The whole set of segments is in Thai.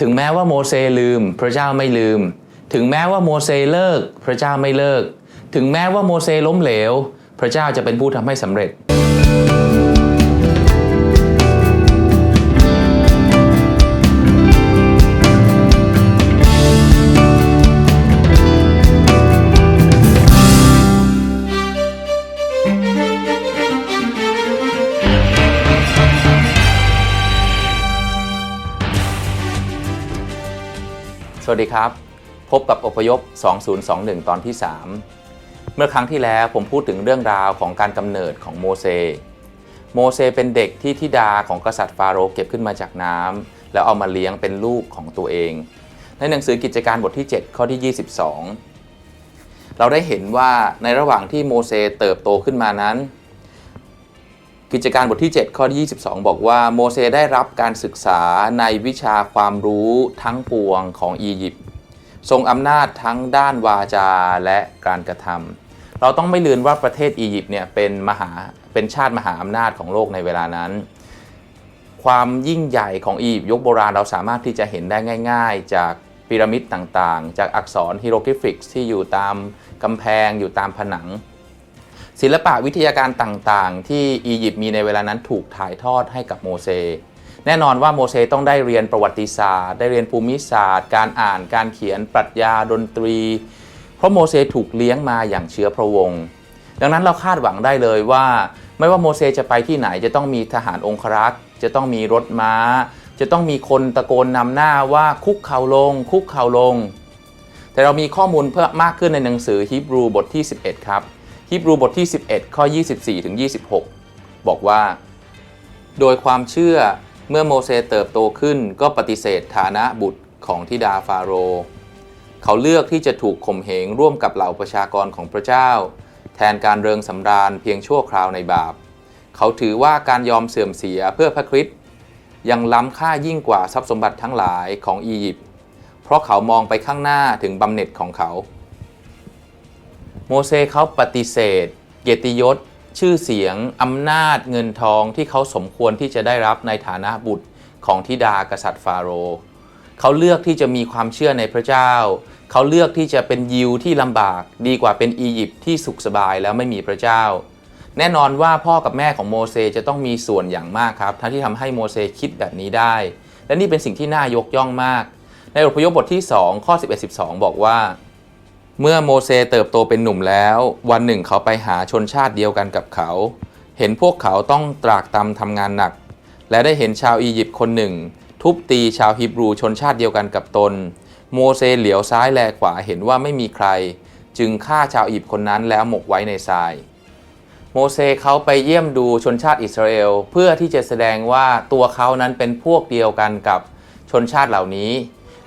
ถึงแม้ว่าโมเสลืม พระเจ้าไม่ลืม ถึงแม้ว่าโมเสเลิก พระเจ้าไม่เลิก ถึงแม้ว่าโมเสล้มเหลว พระเจ้าจะเป็นผู้ทำให้สำเร็จ สวัสดีครับ พบกับอพยพ 2021 ตอนที่ 3 เมื่อครั้งที่แล้วผมพูดถึงเรื่องราวของการกำเนิดของโมเสโมเสเป็นเด็กที่ธิดาของกษัตริย์ฟาโรห์เก็บขึ้นมาจากน้ำแล้วเอามาเลี้ยงเป็นลูกของตัวเอง ในหนังสือกิจการบทที่ 7 ข้อที่ 22 เราได้เห็นว่าในระหว่างที่โมเสเติบโตขึ้นมานั้น กิจการบทที่ 7 ข้อที่ 22 บอกว่าโมเสสได้รับการศึกษาในวิชาความรู้ทั้งปวงของอียิปต์ทรงอำนาจทั้งด้านวาจาและการกระทำเราต้องไม่ลืมว่าประเทศอียิปต์เนี่ยเป็นมหาเป็นชาติมหาอำนาจของโลกในเวลานั้น ความยิ่งใหญ่ของอียิปต์ยุคโบราณเราสามารถที่จะเห็นได้ง่าย ๆ จากพีระมิดต่างๆ จากอักษรฮิโรกริฟิกที่อยู่ตามกำแพงอยู่ตามผนัง ศิลปะวิทยาการต่างๆ ที่อียิปต์มีในเวลานั้นถูกถ่ายทอดให้กับโมเสแน่นอนว่าโมเสต้องได้เรียนประวัติศาสตร์ ได้เรียนภูมิศาสตร์ การอ่านการเขียนปรัชญาดนตรี เพราะโมเสถูกเลี้ยงมาอย่างเชื้อพระวงศ์ดังนั้นเราคาดหวังได้เลยว่า ไม่ว่าโมเสจะไปที่ไหนจะต้องมีทหารองครักษ์ จะต้องมีรถม้า จะต้องมีคนตะโกนนำหน้าว่าคุกเข่าลง คุกเข่าลง แต่เรามีข้อมูลเพิ่มมากขึ้นในหนังสือฮีบรูบทที่ 11 ครับ ฮีบรูบทที่ 11 ข้อ 24ถึง26 บอกว่า โดยความเชื่อเมื่อโมเสสเติบโตขึ้นก็ปฏิเสธฐานะบุตรของทิดาฟาโรห์เขาเลือกที่จะถูกข่มเหงร่วมกับเหล่าประชากรของพระเจ้า แทนการเริงสำราญเพียงชั่วคราวในบาป เขาถือว่าการยอมเสื่อมเสียเพื่อพระคริสต์ยังล้ำค่ายิ่งกว่าทรัพย์สมบัติทั้งหลายของอียิปต์เพราะเขามองไปข้างหน้าถึงบำเหน็จของเขา โมเสสเขาปฏิเสธ เกียรติยศ ชื่อเสียง อำนาจเงินทองที่เขาสมควรที่จะได้รับในฐานะบุตรของธิดากษัตริย์ฟาโรห์เขาเลือกที่จะมีความเชื่อในพระเจ้า เขาเลือกที่จะเป็นยิวที่ลำบากดีกว่าเป็นอียิปต์ที่สุขสบายแล้วไม่มีพระเจ้า แน่นอนว่าพ่อกับแม่ของโมเสสจะต้องมีส่วนอย่างมากครับทั้งที่ทำให้โมเสสคิดแบบนี้ได้ และนี่เป็นสิ่งที่น่ายกย่องมาก ในอพยพบทที่ 2 ข้อ 11-12 บอกว่า เมื่อโมเสเติบโตเป็นหนุ่มแล้ว วันหนึ่งเขาไปหาชนชาติเดียวกันกับเขา เห็นพวกเขาต้องตรากตรำทำงานหนัก และได้เห็นชาวอียิปต์คนหนึ่ง ทุบตีชาวฮิบรูชนชาติเดียวกันกับตน โมเสเหลียวซ้ายแลขวาเห็นว่าไม่มีใคร จึงฆ่าชาวอียิปต์คนนั้นแล้วหมกไว้ในทรายโมเสสเขาไปเยี่ยมดูชนชาติอิสราเอลเพื่อที่จะแสดงว่าตัวเขานั้นเป็นพวกเดียวกันกับชนชาติเหล่านี้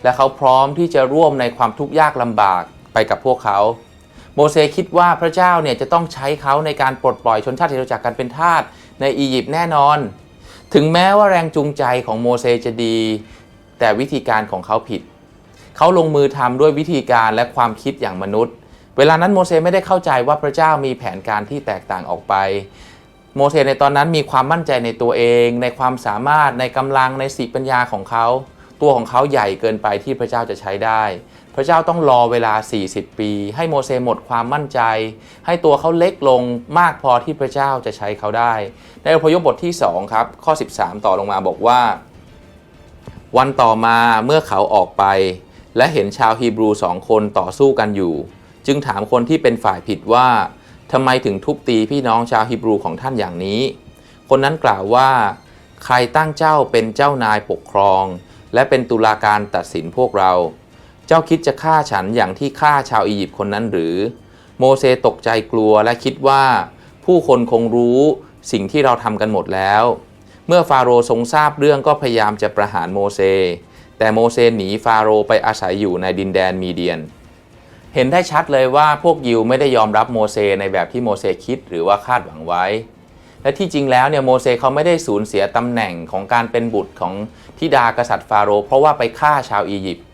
และเขาพร้อมที่จะร่วมในความทุกข์ยากลำบาก ไปกับพวกเขา โมเสสคิดว่าพระเจ้าเนี่ยจะต้องใช้เขาในการปลดปล่อยชนชาติอิสราเอลจากการเป็นทาสในอียิปต์แน่นอน ถึงแม้ว่าแรงจูงใจของโมเสสจะดี แต่วิธีการของเขาผิด เขาลงมือทำด้วยวิธีการและความคิดอย่างมนุษย์ เวลานั้นโมเสสไม่ได้เข้าใจว่าพระเจ้ามีแผนการที่แตกต่างออกไปโมเสสในตอนนั้นมีความมั่นใจในตัวเอง ในความสามารถในกำลังในสติปัญญาของเขา ตัวของเขาใหญ่เกินไปที่พระเจ้าจะใช้ได้ ระเจ้าต้องรอเวลา 40 ปี ให้โมเสสหมดความมั่นใจ ให้ตัวเขาเล็กลงมากพอที่พระเจ้าจะใช้เขาได้ ในอพยพบทที่ 2 ครับ ข้อ 13 ต่อลงมาบอกว่า วันต่อมาเมื่อเขาออกไป และเห็นชาวฮีบรูสองคนต่อสู้กันอยู่ จึงถามคนที่เป็นฝ่ายผิดว่าทำไมถึงทุบตีพี่น้องชาวฮีบรูของท่านอย่างนี้ คนนั้นกล่าวว่า ใครตั้งเจ้าเป็นเจ้านายปกครอง และเป็นตุลาการตัดสินพวกเรา เจ้าคิดจะฆ่าฉันอย่างที่ฆ่าชาวอียิปต์คนนั้นหรือ โมเสสตกใจกลัวและคิดว่า ผู้คนคงรู้สิ่งที่เราทำกันหมดแล้ว เมื่อฟาโรห์ทรงทราบเรื่องก็พยายามจะประหารโมเสสแต่โมเสสหนีฟาโรห์ไปอาศัยอยู่ในดินแดนมีเดียน เห็นได้ชัดเลยว่าพวกยิวไม่ได้ยอมรับโมเสสในแบบที่โมเสสคิดหรือว่าคาดหวังไว้ และที่จริงแล้วเนี่ยโมเสสเขาไม่ได้สูญเสียตำแหน่งของการเป็นบุตรของทิดากษัตริย์ฟาโรห์เพราะว่าไปฆ่าชาวอียิปต์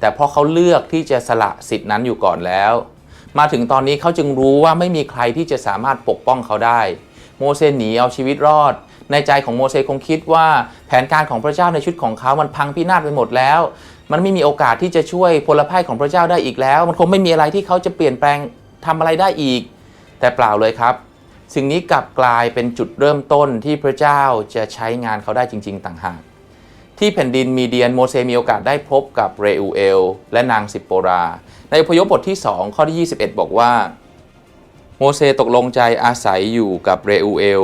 แต่เพราะเขาเลือกที่จะสละสิทธินั้นอยู่ก่อนแล้ว มาถึงตอนนี้เขาจึงรู้ว่าไม่มีใครที่จะสามารถปกป้องเขาได้ โมเสสหนีเอาชีวิตรอด ในใจของโมเสสคงคิดว่าแผนการของพระเจ้าในชีวิตของเขา มันพังพินาศไปหมดแล้ว มันไม่มีโอกาสที่จะช่วยพลภัยของพระเจ้าได้อีกแล้ว มันคงไม่มีอะไรที่เขาจะเปลี่ยนแปลงทำอะไรได้อีก แต่เปล่าเลยครับ สิ่งนี้กลับกลายเป็นจุดเริ่มต้นที่พระเจ้าจะใช้งานเขาได้จริง ๆ ต่างหาก ที่แผ่นดินมีเดียนโมเสมีโอกาสได้พบกับเรอูเอล และนางสิปโปรา ในอพยพบทที่ 2 ข้อที่ 21 บอกว่า โมเสตกลงใจอาศัยอยู่กับเรอูเอล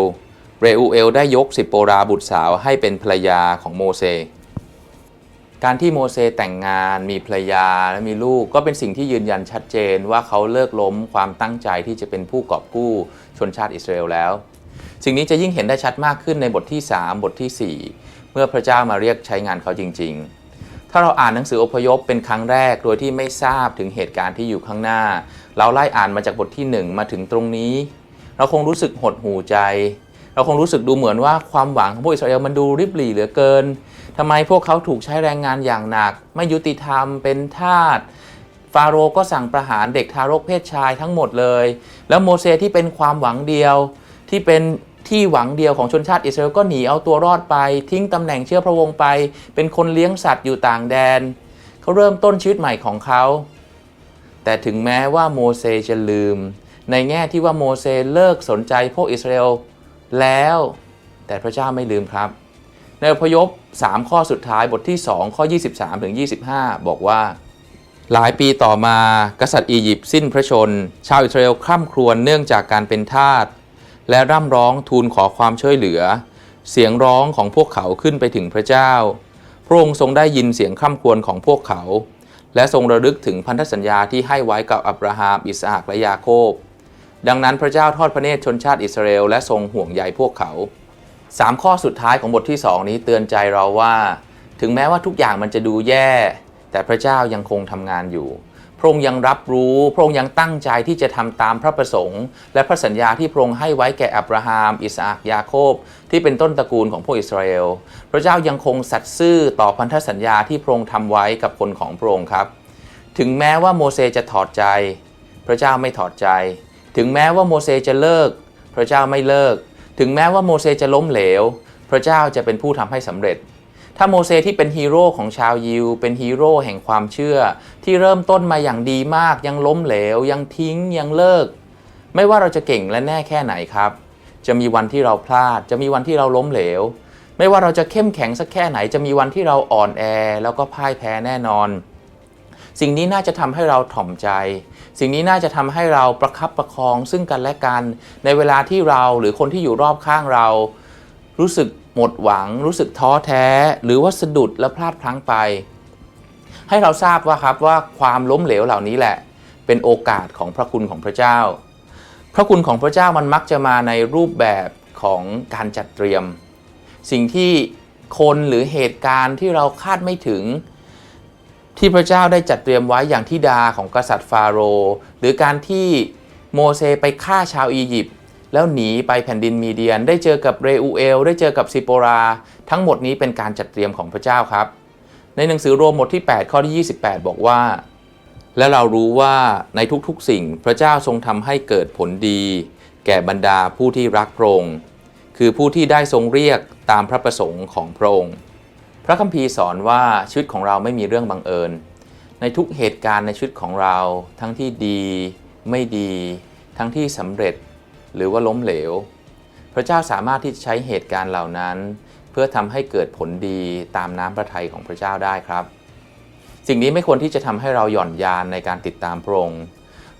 เรอูเอลได้ยกสิปโปราบุตรสาวให้เป็นภรรยาของโมเสการที่โมเสแต่งงานมีภรรยาและมีลูกก็เป็นสิ่งที่ยืนยันชัดเจนว่าเขาเลิกล้มความตั้งใจที่จะเป็นผู้กอบกู้ชนชาติอิสราเอลแล้ว สิ่งนี้จะยิ่งเห็นได้ชัดมากขึ้นในบทที่ 3 บททีสี่4 มื่อพระเจ้ามาเรียกใช้งานเขาจริง ๆ ถ้าเราอ่านหนังสืออพยพเป็นครั้งแรกโดยที่ไม่ทราบถึงเหตุการณ์ที่อยู่ข้างหน้า เราไล่อ่านมาจากบทที่ 1 มาถึงตรงนี้ เราคงรู้สึกหดหูใจ เราคงรู้สึกดูเหมือนว่าความหวังของพวกอิสราเอลมันดูริบหรี่เหลือเกินทำไมพวกเขาถูกใช้แรงงานอย่างหนัก ไม่ยุติธรรมเป็นทาสฟาโรห์ก็สั่งประหารเด็กทารกเพศชายทั้งหมดเลย แล้วโมเสสที่เป็นความหวังเดียวที่เป็น ที่หวังเดียวของชนชาติอิสราเอลก็หนีเอาตัวรอดไป ทิ้งตำแหน่งเชื้อพระวงศ์ไป เป็นคนเลี้ยงสัตว์อยู่ต่างแดน เขาเริ่มต้นชีวิตใหม่ของเขา แต่ถึงแม้ว่าโมเสสจะลืม ในแง่ที่ว่าโมเสสเลิกสนใจพวกอิสราเอลแล้วแต่พระเจ้าไม่ลืมครับ ในพยพ 3 ข้อสุดท้ายบทที่ 2 ข้อ 23ถึง25 บอกว่า หลายปีต่อมากษัตริย์อียิปต์สิ้นพระชน ชาวอิสราเอลคร่ำครวญเนื่องจากการเป็นทาส และร่ำร้องทูลขอความช่วยเหลือ เสียงร้องของพวกเขาขึ้นไปถึงพระเจ้า พระองค์ทรงได้ยินเสียงคร่ำครวญของพวกเขา และทรงระลึกถึงพันธสัญญาที่ให้ไว้กับอับราฮัมอิสอัคและยาโคบ ดังนั้นพระเจ้าทอดพระเนตรชนชาติอิสราเอลและทรงห่วงใยพวกเขาสามข้อสุดท้ายของบทที่ 2 นี้เตือนใจเราว่า ถึงแม้ว่าทุกอย่างมันจะดูแย่ แต่พระเจ้ายังคงทำงานอยู่ พระองค์ยังรับรู้ พระองค์ยังตั้งใจที่จะทำตามพระประสงค์ และพระสัญญาที่พระองค์ให้ไว้แก่อับราฮัม อิสอัคยาโคบ ที่เป็นต้นตระกูลของพวกอิสราเอล พระเจ้ายังคงสัตย์ซื่อต่อพันธสัญญาที่พระองค์ทำไว้กับคนของพระองค์ครับ ถึงแม้ว่าโมเสสจะถอดใจ พระเจ้าไม่ถอดใจ ถึงแม้ว่าโมเสสจะเลิก พระเจ้าไม่เลิก ถึงแม้ว่าโมเสสจะล้มเหลว พระเจ้าจะเป็นผู้ทำให้สำเร็จ ถ้าโมเสสที่เป็นฮีโร่ของชาวยิว เป็นฮีโร่แห่งความเชื่อ ที่เริ่มต้นมาอย่างดีมาก ยังล้มเหลว ยังทิ้ง ยังเลิก ไม่ว่าเราจะเก่งและแน่แค่ไหนครับ จะมีวันที่เราพลาด จะมีวันที่เราล้มเหลว ไม่ว่าเราจะเข้มแข็งสักแค่ไหน จะมีวันที่เราอ่อนแอ แล้วก็พ่ายแพ้แน่นอน สิ่งนี้น่าจะทำให้เราถ่อมใจ สิ่งนี้น่าจะทำให้เราประคับประคองซึ่งกันและกัน ในเวลาที่เราหรือคนที่อยู่รอบข้างเรา รู้สึกหมดหวัง รู้สึกท้อแท้ หรือว่าสะดุดและพลาดพลั้งไป ให้เราทราบว่าครับว่าความล้มเหลวเหล่านี้แหละ เป็นโอกาสของพระคุณของพระเจ้า พระคุณของพระเจ้ามันมักจะมาในรูปแบบของการจัดเตรียม สิ่งที่คนหรือเหตุการณ์ที่เราคาดไม่ถึงที่พระเจ้าได้จัดเตรียมไว้อย่างที่ดาของกษัตริย์ฟาโรห์หรือการที่โมเสไปฆ่าชาวอียิปต์ แล้วหนีไปแผ่นดินมีเดียน ได้เจอกับเรอูเอล ได้เจอกับซิโปรา ทั้งหมดนี้เป็นการจัดเตรียมของพระเจ้าครับ ในหนังสือโรมบทที่ 8 ข้อที่ 28 บอกว่า และเรารู้ว่าในทุกๆสิ่งพระเจ้าทรงทำให้เกิดผลดี แก่บรรดาผู้ที่รักพระองค์คือผู้ที่ได้ทรงเรียกตามพระประสงค์ของพระองค์พระคัมภีร์สอนว่าชีวิตของเราไม่มีเรื่องบังเอิญ ในทุกเหตุการณ์ในชีวิตของเรา ทั้งที่ดี ไม่ดี ทั้งที่สำเร็จ หรือว่าล้มเหลว พระเจ้าสามารถที่จะใช้เหตุการณ์เหล่านั้น เพื่อทำให้เกิดผลดีตามน้ำพระทัยของพระเจ้าได้ครับ สิ่งนี้ไม่ควรที่จะทำให้เราหย่อนยานในการติดตามพระองค์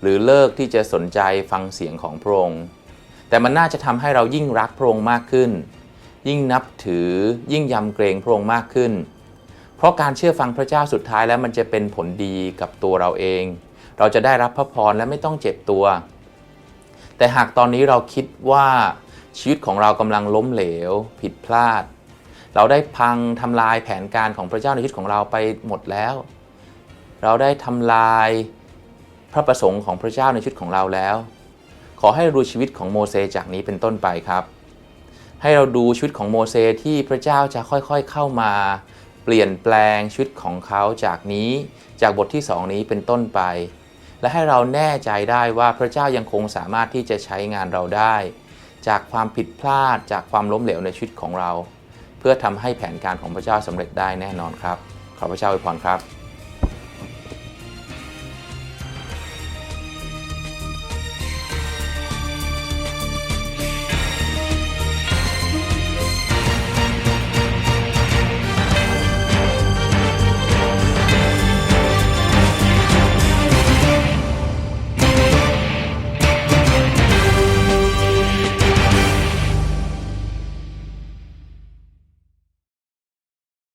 หรือเลิกที่จะสนใจฟังเสียงของพระองค์แต่มันน่าจะทำให้เรายิ่งรักพระองค์มากขึ้น ยิ่งนับถือยิ่งยำเกรงพระองค์มากขึ้น เพราะการเชื่อฟังพระเจ้าสุดท้ายแล้วมันจะเป็นผลดีกับตัวเราเอง เราจะได้รับพระพรและไม่ต้องเจ็บตัว แต่หากตอนนี้เราคิดว่าชีวิตของเรากำลังล้มเหลว ผิดพลาด เราได้พังทำลายแผนการของพระเจ้าในชีวิตของเราไปหมดแล้ว เราได้ทำลายพระประสงค์ของพระเจ้าในชีวิตของเราแล้ว ขอให้ราดูชีวิตของโมเสสจากนี้เป็นต้นไปครับ ให้เราดูชีวิตของโมเสสที่พระเจ้าจะค่อยๆเข้ามา เปลี่ยนแปลงชีวิตของเขาจากนี้ จากบทที่สองนี้เป็นต้นไป และให้เราแน่ใจได้ว่าพระเจ้ายังคงสามารถที่จะใช้งานเราได้ จากความผิดพลาดจากความล้มเหลวในชีวิตของเรา เพื่อทำให้แผนการของพระเจ้าสำเร็จได้แน่นอนครับ ขอพระเจ้าอวยพรครับ